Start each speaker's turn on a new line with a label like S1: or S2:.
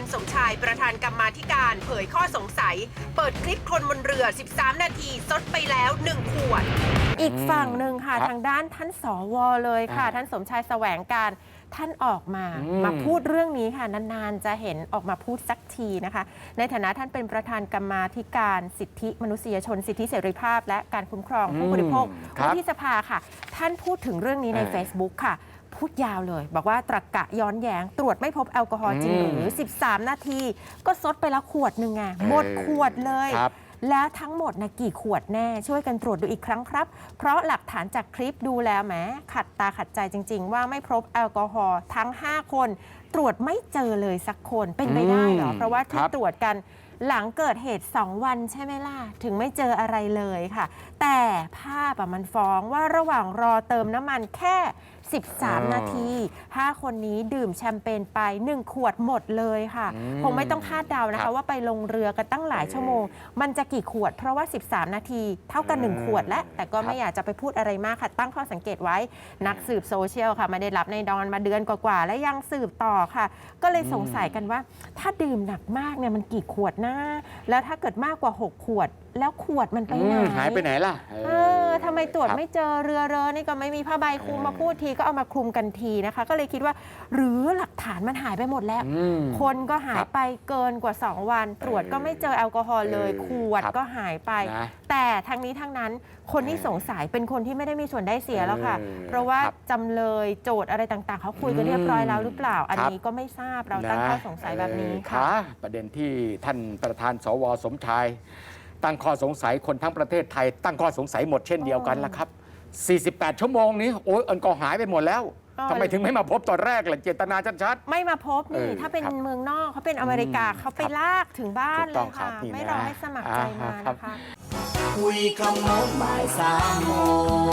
S1: นสมชายประธานกรรมาธิการเผยข้อสงสัย เปิดคลิปคนบนเรือ 13 นาทีซดไปแล้ว 1 ขวด
S2: อีกฝั่งหนึ่งค่ะ
S3: ครับ
S2: ทางด้านท่านสวเลยค่ะ
S3: อ่า
S2: ท่านสมชายแสวงการ ท่านออกมา
S3: อืม
S2: มาพูดเรื่องนี้ค่ะนานๆ จะเห็นออกมาพูดสักทีนะคะ ในฐานะท่านเป็นประธานกรรมาธิการสิทธิมนุษยชน สิทธิเสรีภาพ และการคุ้มครองผู้บริโภค
S3: ครับ
S2: วุฒิสภาค่ะ ท่านพูดถึงเรื่องนี้ใน
S3: เออ
S2: Facebook ค่ะ พูดยาวเลย บอกว่าตรกกะย้อนแย้งตรวจไม่พบแอลกอฮอล์จริงหรือ 13 นาที ก็ซดไปแล้วขวดหนึ่งไงหมดขวดเลย
S3: ครับ
S2: แล้วทั้งหมดนะกี่ขวดแน่ช่วยกันตรวจดูอีกครั้งครับ เพราะหลักฐานจากคลิปดูแล้วแหมขัดตาขัดใจจริง ๆ ว่าไม่พบแอลกอฮอล์ทั้ง 5 คน ตรวจไม่เจอเลยสักคนเป็นไปได้เหรอ
S3: อืม
S2: เพราะว่าที่
S3: ครับ
S2: ตรวจกันหลังเกิดเหตุ 2 วันใช่ไหมล่ะ ถึงไม่เจออะไรเลยค่ะ แต่ภาพอะมันฟ้องว่าระหว่างรอเติมน้ำมันแค่ 13 นาที 5 คนนี้ดื่มแชมเปญไป 1 ขวดหมดเลยค่ะ
S3: อืม
S2: คงไม่ต้องคาดเดานะ
S3: ครั
S2: คะ
S3: บ
S2: ว่าไปลงเรือกันตั้งหลายชั่วโมง มันจะกี่ขวด เพราะว่า 13 นาที เท่ากัน
S3: เออ
S2: 1ขวดและ แต่ก็
S3: ครับ
S2: ไม่อยากจะไปพูดอะไรมากค่ะ ตั้งข้อสังเกตไว้ นักสืบโซเชียลค่ะ ไม่ได้รับในดอนมาเดือนกว่าๆ และยังสืบต่อค่ะ ก็เลยสงสัยกันว่า ถ้าดื่มหนักมากเนี่ยมันกี่ขวดนะ แล้วถ้าเกิดมากกว่า 6 ขวด แล้วขวดมันไป
S3: อื
S2: ไหน
S3: มหายไปไหนล่ะ
S2: เออทำ ไมตรวจ
S3: ครับ
S2: ไม่เจอเรือเรอนี่ก็ไม่มีผ้าใบคลุม
S3: เออ
S2: มาพูดทีก็เอามาคลุมกันทีนะคะ ก็เลยคิดว่า หรือหลักฐานมันหายไปหมดแล้ว
S3: อืม
S2: คนก็หา
S3: ค
S2: ย
S3: รับ
S2: ไปเกินกว่า 2 วัน ตรวจก็ไม่เจอแอลกอฮอล์เลย
S3: เออ
S2: ขวด
S3: ครับ
S2: ก็หายไป
S3: นะ
S2: แต่ทั้งนี้ทั้งนั้นคนที่
S3: เออ
S2: สงสัยเป็นคนที่ไม่ได้มีส่วนได้เสียแล้วค่ะ
S3: เออ
S2: เพราะว่า
S3: ครับ
S2: จำเลยโจทย์อะไรต่างๆ เขาคุยกันเรียบร้อยแล้วหรือเปล่า อัน
S3: ครับ
S2: นี้ก็ไม่ทราบเราตั้งข้อสงสัยแบบนี้
S3: เออ
S2: ค่ะ
S3: ประเด็นที่ท่านประธานสวสมชาย ตั้งข้อสงสัยคนทั้งประเทศไทย ตั้งข้อสงสัยหมดเช่นเดียวกันละครับ 48 ชั่วโมงนี้โอ้ยอันก็หายไปหมดแล้ว
S2: ก็
S3: ทำไมถึงไม่มาพบตอนแรกล่ะเจตนาชัด
S2: ไม่มาพบนี่
S3: เออ
S2: ถ้าเป็น
S3: ครับ
S2: เมืองนอกเขาเป็นอเมริกา
S3: อืม
S2: เขาไป
S3: ครับ
S2: ลากถึงบ้าน
S3: ถูก
S2: เล
S3: ต้อง
S2: ย
S3: ครั
S2: ค่ะ
S3: บนี่
S2: ไม่
S3: นะ
S2: รอให้สมัครใจมา
S3: อ่าครับ
S2: นะคะ
S4: คุยขโมงบ่ายสามโมง